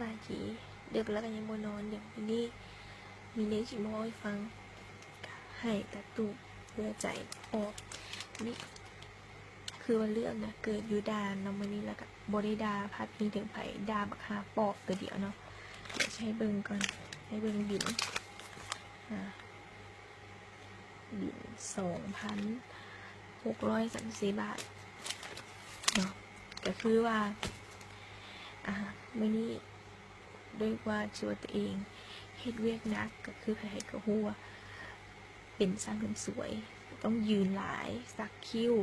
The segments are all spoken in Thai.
บายดีเดี๋ยวไปแล้วกันยังบนอนเดี๋ยววันนี้มีเลี้ยงชิมอให้ฟังให้ตะตุเพื่อใจออกนี่คือว่าเรื่องนะเกิดยูดานเนาะวันนี้แล้วก็บริดาพาดพิงถึงไผ่ดาบักหาปอบตัวเดียวเนาะเดี๋ยวใช้เบิงก่อนให้เบิงบินบินสองพันหกร้อยสามสิบบาทเนาะก็คือว่าอ่ามื่นี้ ด้วยว่าชัวาตัวเองเฮ็ดเวียกนักก็คือใครๆก็หัว เป็นสร้างคนสวย ต้องยืนหลายสักคิ้ว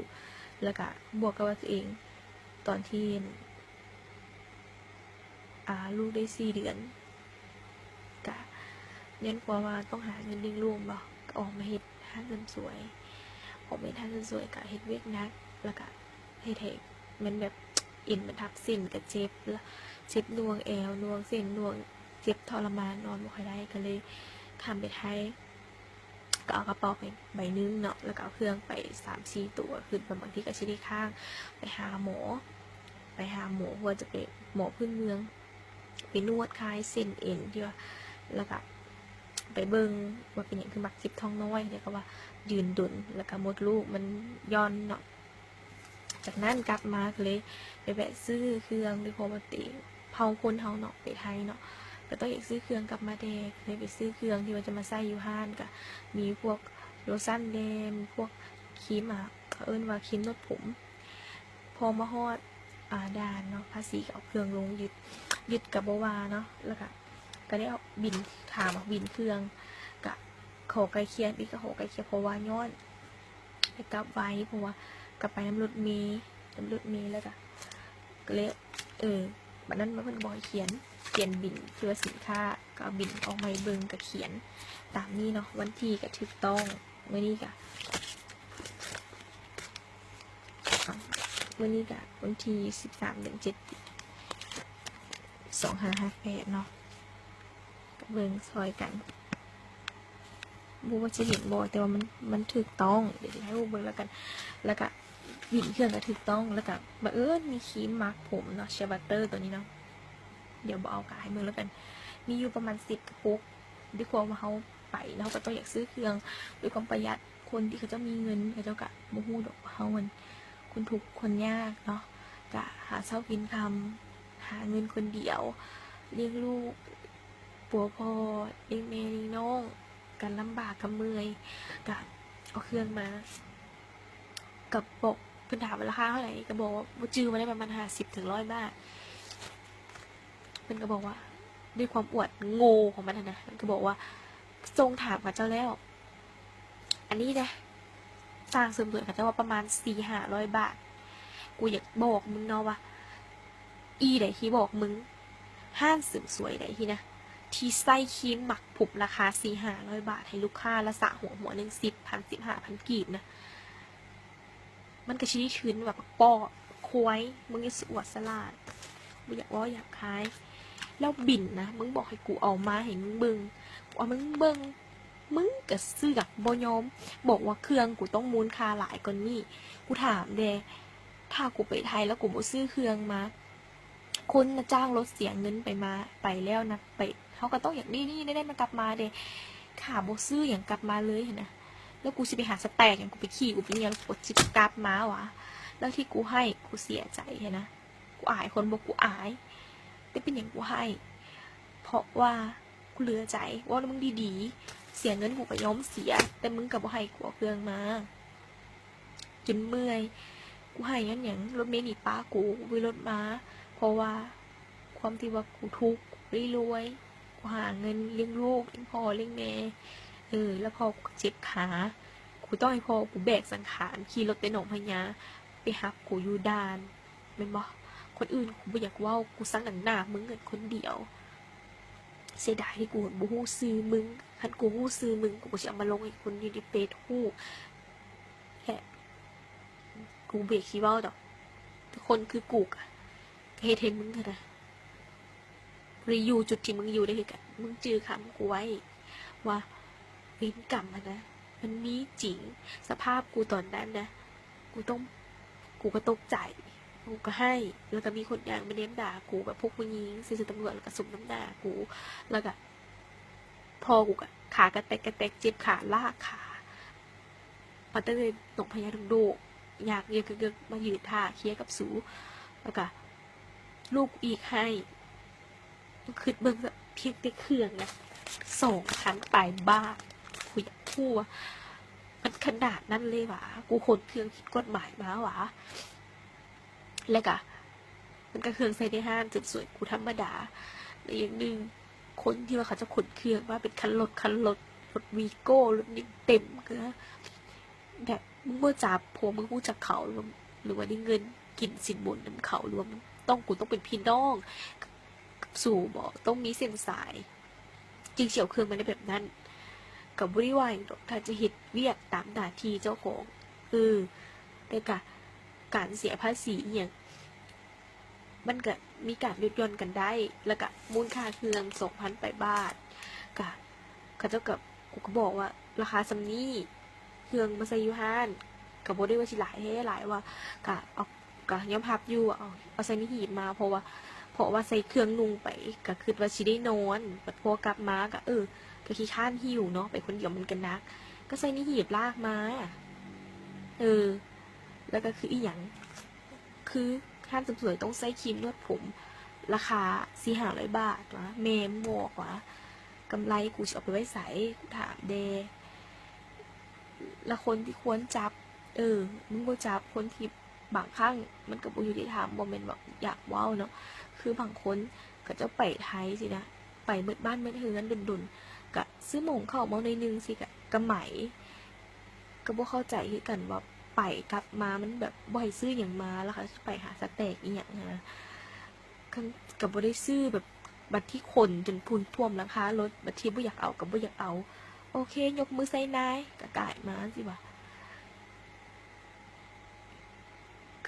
แล้วก็บวกกับว่าตัวเอง ตอนที่อาลูกได้สี่เดือนกะเน้นกว่าว่าต้องหาเงินเลี้ยงลูกบ่ก็ออกมาเฮ็ดห้าเงินสวย ออกมาเฮ็ดห้าเงินสวยกะเฮ็ดเวียกนัก แล้วก็เฮ็ดให้มันแบบ อินมันทับส้นกับเจ็บเจ็บนวงแอวนวงเส้นนวงเจ็บทรมานนอนไม่ค่อยได้ก็เลยทำไปไทยก็เอากระเป๋าไปใบนึงเนาะแล้วก็เอาเครื่องไปสามสี่ตัวคือบางที่ก็ชิได้ข้าง ไปหาหมอ ไปหาหมอว่าจะไปหมอพื้นเมืองไปนวดคลายเส้นเอ็นที่ว่าแล้วก็ไปเบิงว่าเป็นอย่างคือมักจ็บท้องน้อยเดี๋ยก็ว่ายืนดุนแล้วก็มดลูกมันย้อนเนาะ จากนั้นกลับมาเลยไปแวะซื้อเครื่องด้วยปกติเผาคนเฮาเนาะไปไทยเนาะก็ต้องอยากซื้อเครื่องกลับมาแดกเลยไปซื้อเครื่องที่ว่าจะมาใส่ยู่ห้านก็มีพวกโลชั่นแดงพวกครีมอะเอิ้นว่าครีมนวดผม พอมาฮอดอ่าด่านเนาะภาษีก็เอาเครื่องลงยึดยึดกับบวาเนาะแล้วก็ก็ได้เอาบินถามาบินเครื่องกะขอไกลเคียนอีกก็ขอไกลเคียนเพราะว่าย้อนไปกลับไว้เพราะว่า กลับไปน้ำรถเมย์น้ำรถเมย์แล้วก็ก็เลยเออบัดนั้นมันเพิ่นบอกให้เขียนเขียนบินคือว่าสินค้าก็เอาบินออกมาให้เบิ่งก็เขียนตามนี้เนาะวันที่ก็ถูกต้องเมื่อนี้ก็อะมื่อนี้ก็วันที่สิบสามเดือนเจ็ดสองห้าห้าแปดเนาะเบิ่งซอยกัน บูว่าจะเห็นบอแต่ว่ามันมันถูกต้อง เดี๋ยวให้บูเบิ่งแล้วกัน แล้วก็บินเครื่องก็ถูกต้อง แล้วก็บังเอิญมีครีมมาร์กผมเนาะเชบัตเตอร์ตัวนี้เนาะ เดี๋ยวบอกเอากาให้มือแล้วกัน มีอยู่ประมาณสิบกระปุกด้วยความว่าเขาไปแล้วเขาก็ต้องอยากซื้อเครื่องด้วยความประหยัด คนที่เขาจะมีเงินเขาจ้ากะโมหูดอกว่าเขามันคนทุกคนยากเนาะกะหาเช้ากินคำหาเงินคนเดียวเลี้ยงลูกปัวพอเลี้ยงแม่เลี้ยงน้อง กันลำบากกับเมื่อยกะเอาเครื่องมา กับบอกเพิ่นถามราคาเท่าไหร่ก็บอกว่าจื้อมาได้ประมาณห้าสิบถึงร้อยบาทเพิ่นก็บอกว่า ด้วยความอวดโง่ของมันนะนะมันก็บอกว่าทรงถามกับเจ้าแล้ว อันนี้นะสร้างเสริมสวยกับเจ้าว่าประมาณสี่ห้าร้อยบาท กูอยากบอกมึงเนาะว่าอีไหนที่บอกมึงห้างเสริมสวยไหนที่นะ ที่ไส้ครีมหมักผุบราคาสี่ห้าร้อยบาทให้ลูกค้าละสระหัวหัวหนึ่งสิบพันสิบห้าพันกีบนะ มันกระชี้ชื้นแบบปอควายมึงยังสวดสลาดมึงอยากว่าอยากคายแล้วบินนะ มึงบอกให้กูเอามาให้มึงเบิงกูเอามึงเบิงมึงก็เสือกบอยอม บอกว่าเครื่องกูต้องมูลค่าหลายกว่อนนี่ กูถามเดถ้ากูไปไทยแล้วกูบ่ซื้อเครื่องมา คนนะจ้างรถเสียเงินไปมาไปแล้วนะไปเขาก็ต้องอย่างนี้นี่ได้มันกลับมาเดขาบซื้ออย่างกลับมาเลยเห็นนะแล้วกูสิไปหาสแต็กอย่างกูไปขี่กูไปเนี่ยแล้วกูจิบกลับมาวะแล้วที่กูให้กูเสียใจเห็นนะกูอายคนบอกกูอายแต่เป็นอย่างกูให้ เพราะว่ากูเหลือใจว่ามึงดีๆเสียเงินกูก็ยอมเสีย แต่มึงกับบ่ให้กูเครื่องมาจนเมื่อยกูให้งั้นอย่างรถเมล์หนีป้ากูวิรถมา เพราะว่าความที่ว่ากูทุกข์รวยกูหาเงินเลี้ยงลูกเลี้ยงพ่อเลี้ยงแม่เออ แล้วพอกูเจ็บขากูต้องให้พ่อกูแบกสังขารขี่รถไปหนองพญาไปหับกูอยู่ดานเป็นบ่คนอื่นกูไม่อยากว่ากูสั่งหนังหน้ามึงเงินคนเดียว เสียดายที่กูบูฮู้ซื้อมึงคันกูฮู้ซื้อมึงกูจะเอามาลงให้คนอยู่ในเฟซฮู้แค่กูเบรกคีย์เว่าดอกทุกคนคือกูกะ เฮดเทนมึงเถอะนะรีอยู่จุดที่มึงอยู่ได้คือกันมึงจือคำกูไว้ ว่าเวรกรรมนะ มันมีจริง สภาพกูตอนนั้นนะ กูต้อง กูก็ตกใจ กูก็ให้ แล้วก็มีคนยางมาเน้นด่ากูแบบพวกมึงยิงซื้อตำรวจแล้วก็สุมน้ำด่ากู แล้วก็พอกูก็ขากระแตกกระแตกเจ็บขาลากขาปัตเตอร์เลยตกพยาดุงโดอยากเยอะเกกมายืนท่าเคลียกับสู แล้วก็ ลูกอีกให้คือเบิ่งเพียงแต่เครื่องนะสองพันปลายบ้าคุยกับคู่วมันขนาดนั้นเลยวะกูคนเครื่องคิดกฎหมายมาวะแล้วก็มันก็เครื่องใส่ในห้างจุดสวยกูธรรมดาแล้วอย่างหนึ่งคนที่ว่าเขาจะขนเครื่องว่าเป็นคันรถคันรถรถวีโก้รถนี่เต็มก็แบบมึงบ่จับผัวมึงรู้จักเขาหรือว่าหรือว่าได้เงินกินสินบนน้ำเขาหรือว่ามึง ต้องกูต้องเป็นพี่น้องสู่บอกต้องมีเส้นสายจริงเฉียวเครื่องมันได้แบบนั้น กับบริวารดอกถ้าจะห็ดเวียกตามหน้าที่เจ้าของเออแต่กะการเสียภาษีอหย่างมันก็มีการลดหย่อนกันได้ แล้วก็มูลค่าเครื่องสองพันไปบาทกะก็เจ้ากับกูก็บอกว่า ราคาซัมนี่เครื่องมาใส่อยูฮานกับบได้ว่าสิหลายแท้หลายว่ากะเอา กะยอมพับอยู่เอาเอาใส่นี่หีบมาเพราะว่าเพราะว่าใส่เครื่องนุ่งไปก็คือว่าชิได้นอนบัดพอกลับมาก็เออก็ขี้ข้านหิวเนาะไปคนเดียวมันกันนัก ก็ใส่นี่หีบลากมาเออ แล้วก็คืออีหยังคือข้านสวยๆต้องใส่ครีมนวดผม ราคาสี่ห้าร้อยบาทวะเมมบอกวะกำไรกูจะเอาไปไว้ใส่กูถามเดล้วคนที่ควรจับ เออ มึงก็จับคนที่ บางครั้งมันกับบุยุติธรรมโมเมนต์แบบอยากว้าเนาะคือบางคนก็จะไปไทยสินะไปเมืดบ้านเมืดเฮือนดุนๆกะซื้อหมงเข้ามาในนึงสิกะกะไหมก็บ่เข้าใจคือกันว่าไปกลับมามันแบบบ่ให้ซื้ออย่างมาแล้วค่ะไปหาสเต็กอีหยังนะกับบ่ได้ซื้อแบบบัตรที่คนจนพูนท่วมหลังคารถบัตรที่บ่อยากเอากับบ่อยากเอา โอเค ยกมือใส่นายกะกายมาสิว่า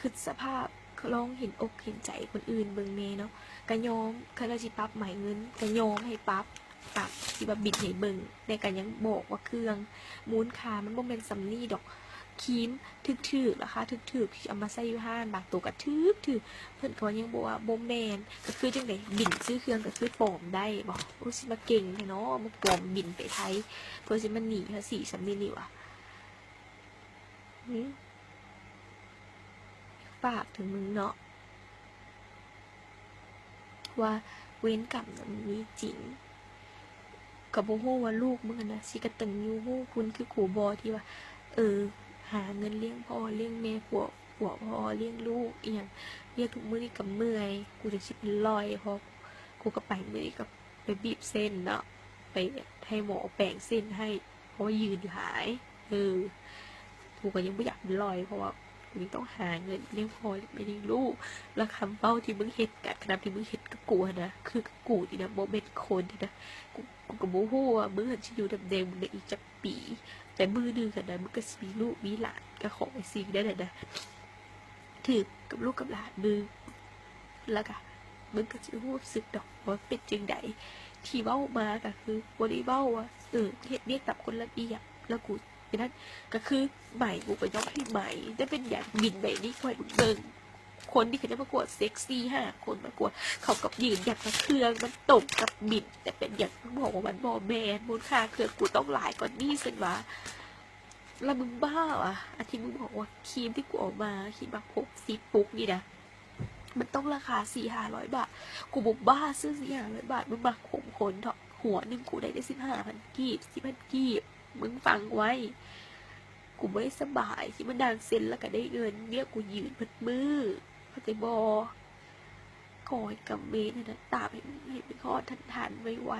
คือสภาพลองเห็นอกเห็นใจคนอื่นเบิ่งเมเนาะกะยอมคันเราสิปรับหม่เงินกะยอมให้ปรับปรับที่ว่าบิดให้เบิ่งแต่ก็ยังบอกว่าเครื่องมูลค่ามันบ่แม่นสำนีดอกครีมถึกๆราคาถึกๆที่เอามาใส่ยู่ห้านบางตัวก็ถึกๆเพิ่อนก็ยังบอกว่าบ่แมนก็คือจังไดบินซื้อเครื่องก็คือปลอมได้บ่โอ้สิมาเก่งเนาะมาปลอมบินไปไทยเพื่อสิมาหนีภาษีสำนีนี่วะ ฝากถึงมึงเนาะว่าเว้นกรรมมันมีจริงกับโบฮู้ว่าลูกมึงนะสิกระตันยูฮู้คุณคือขู่บอที่ว่า เออ หาเงินเลี้ยงพ่อเลี้ยงแม่ผัวผัวพ่อเลี้ยงลูกอีหยังเรียกทุกมื้อนี่กับเมื่อยกูจะชิบลอยเพอกูก็ไปมื้อนี้ก็ไปบีบเส้นเนาะไปให้หมอแปลงเส้นให้ เพราะว่ายืนหายเออกูก็ยังไม่อยากลอยเพราะว่า กูยังต้องหาเงินเลี้ยงพ่อเลี้ยงแม่เลี้ยงลูก แล้วคำเป้าที่มึงเห็นกับขณะที่มึงเห็นกับกูอะนะ คือกับกูนี่นะโมเมนต์คนนี่นะกูกูกับโมโหว่ามึงหันชิอยู่ดำแดงมึงในอีกจักปี แต่มือหนึงกันนะมึงก็มีลูกมีหลานก็ขอไอ้สิ่งได้เลยนะถือกับลูกกับหลานมึงแล้วก็มึงก็จะรู้สึกดอกว่าเป็นจึงใดที่เว้ามาก็คือบริเว้าว่าเออเฮ็ดเรียกตับคนละเอียดแล้วกู นั่นก็คือใหม่กูก็ยกให้ใหม่ได้เป็นอย่างบินใหม่นี่คอยมึงเบิ่งคนที่เขาจะประกวดเซ็กซี่ห้าคนประกวด เขากับยืนอย่างละเครื่องมันตกกับบิด แต่เป็นอย่างบอกว่ามันบอแมนมูลค่าเครื่องกูต้องหลายกว่านี้สิวะแล้วมึงบ้าอะอันที่มึงบอกว่าครีมที่กูออกมาครีมแบบพกซีปุ๊กนี่นะมันต้องราคาสี่ห้าร้อยบาท กูบอกบ้าซื้อสี่ห้าร้อยบาทมึงมาข่มคนเถอะหัวหนึ่งกูได้ได้สิบห้าพันกีบสิบพันกีบ มึงฟังไว้ กูไม่สบายที่มันนางเซ็นแล้วก็ได้เงินเนี่ยกูยืนพัดมือเข้าใจบอกอยกับเมนนะตามให้ให้เป็นข้อทันทันไว้ไว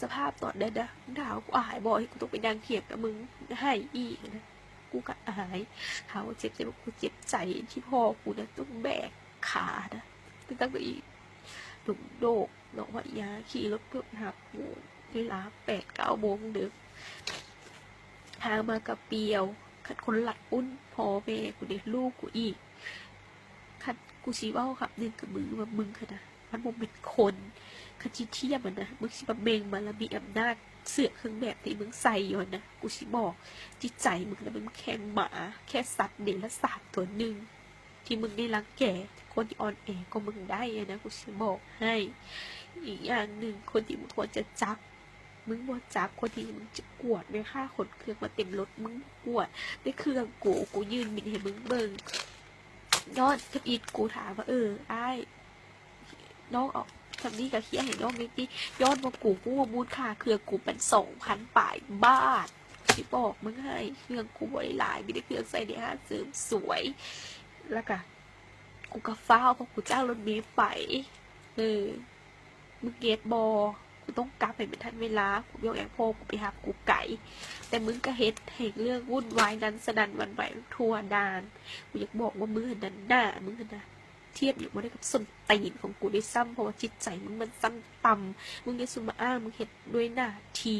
สภาพตอนนั้นนะดาวกูอายบอยกูต้องไปนางเทียบกับมึงให้อีกนะกูก็อายหาว่าเจ็บใจว่ากูเจ็บใจที่พ่อกูนะต้องแบกขานะตั้งแต่อีหลุมโดกน้องว่ายาขี่รถเพื่อหักกู วลาแปดเก้าโมงดึกทางมากับเปียว คัดคนหลัดปุ้นพอแม่กูเด็กลูกกูอีก คัดกูชีว่าขับหนึ่งกับมือมามึงขนาดมันบ่เป็นคนคันสิเทียมันนะมึงสิมาเบ่งบารมีอำนาจเสือเครื่องแบบที่มึงใส่อยู่นะกูสิบอกจิตใจมึงนะมันแค่หมา แค่สัตว์เดรัจฉานตัวหนึ่งที่มึงได้รังแกคนที่อ่อนแอก็มึงได้นะกูสิบอกให้ อีกอย่างหนึ่งคนที่มึงควรจะจับ มึงบ่จับคนที่มึงจะกวดไม่ค่าขนเครื่องมาเต็มรถมึงกวดได้เครื่องกูกูยืนบินให้มึงเบิ่งย้อนกับอีกกูถามว่าเออไอ้น้องออกทำนี้กับเฮียให้น้องนิดนี่ย้อนว่ากูกูว่ามูลค่าเครื่องกูเป็นสองพันปลายบาทที่บอกมึงให้เครื่องกูบริลายไม่ได้เครื่องใส่ในห้างเสริมสวยแล้วก็กูก็ฟ้าเพราะกูจ้างรถเมล์ไปเออมึงเกตบอ กูต้องกลับไปเป็นทันเวลากูยกแองโพกูไปหากูไก่ แต่มึงก็เฮ็ดให้เรื่องวุ่นวายนั้นสนันวันไหวทั่วดานกูอยากบอกว่ามึงหันนั้นหน้ามึงนะเทียบอยู่มาได้กับส้นตีนของกูได้วยซ้ำเพราะว่าจิตใจมึงมันสั้นต่ำมึงได้สุมาอ้างมึงเฮ็ดด้วยหน้าที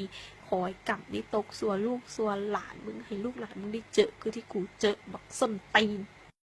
คอยกลับนี่ตกสัวลูกสัวหลานมึงให้ลูกหลานมึงได้เจอคือที่กูเจอบักส้นตีน